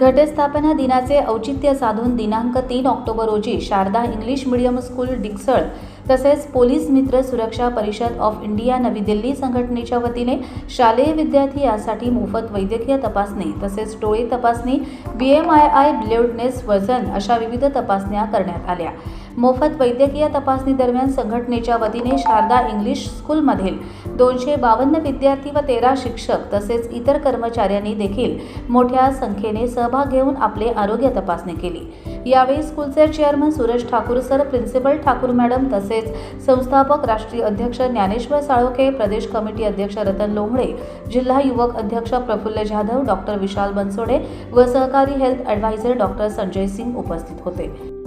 घटस्थापना दिनाचे औचित्य साधून दिनांक तीन ऑक्टोबर रोजी Sharada English medium school Dixal तसेच पोलीस मित्र सुरक्षा परिषद ऑफ इंडिया नवी दिल्ली संघटनेच्या वतीने शालेय विद्यार्थी यासाठी मोफत वैद्यकीय तपासणी तसेच डोळे तपासणी B M I eye blindness वजन अशा विविध तपासण्या करण्यात आल्या. मोफत वैद्यकीय तपासणी दरम्यान संघटनेच्या वतीने शारदा इंग्लिश स्कूलमधील दोनशे बावन्न विद्यार्थी व तेरा शिक्षक तसेच इतर कर्मचाऱ्यांनी देखील मोठ्या संख्येने सहभाग घेऊन आपले आरोग्य तपासणी केली. यावेळी स्कूलचे chairman Suresh Thakur sir principal Thakur madam तसेच संस्थापक राष्ट्रीय अध्यक्ष ज्ञानेश्वर साळोखे प्रदेश कमिटी अध्यक्ष रतन लोंगडे जिल्हा युवक अध्यक्ष प्रफुल्ल जाधव डॉक्टर विशाल बनसोडे व सहकारी health adviser doctor Sanjay Singh उपस्थित होते.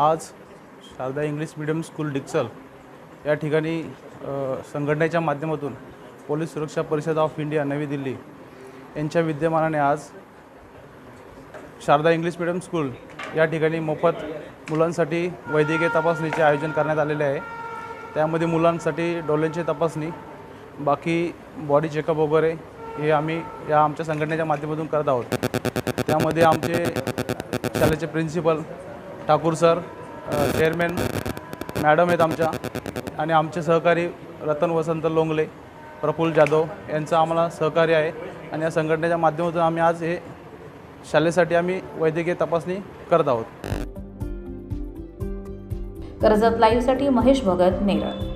आज Sharada English medium school Dixal या ठिकाणी संघटनेच्या माध्यमातून पोलीस सुरक्षा परिषद ऑफ इंडिया नवी दिल्ली यांच्या विद्यमानाने आज शारदा इंग्लिश मिडियम स्कूल या ठिकाणी मोफत मुलांसाठी वैद्यकीय तपासणीचे आयोजन करण्यात आलेले आहे. त्यामध्ये मुलांसाठी डोळ्यांची तपासणी बाकी बॉडी चेकअप वगैरे हे आम्ही या आमच्या संघटनेच्या माध्यमातून करत आहोत. त्यामध्ये आमचे शाळेचे principal Thakur sir chairman madam आहेत आमच्या आणि आमचे सहकारी रतन वसंत लोंगले प्रफुल्ल जाधव यांचं आम्हाला सहकार्य आहे आणि या संघटनेच्या माध्यमातून आम्ही आज हे शालेसाठी आम्ही वैद्यकीय तपासणी करत आहोत. कर्जत लाईव्हसाठी महेश भगत नेरळ.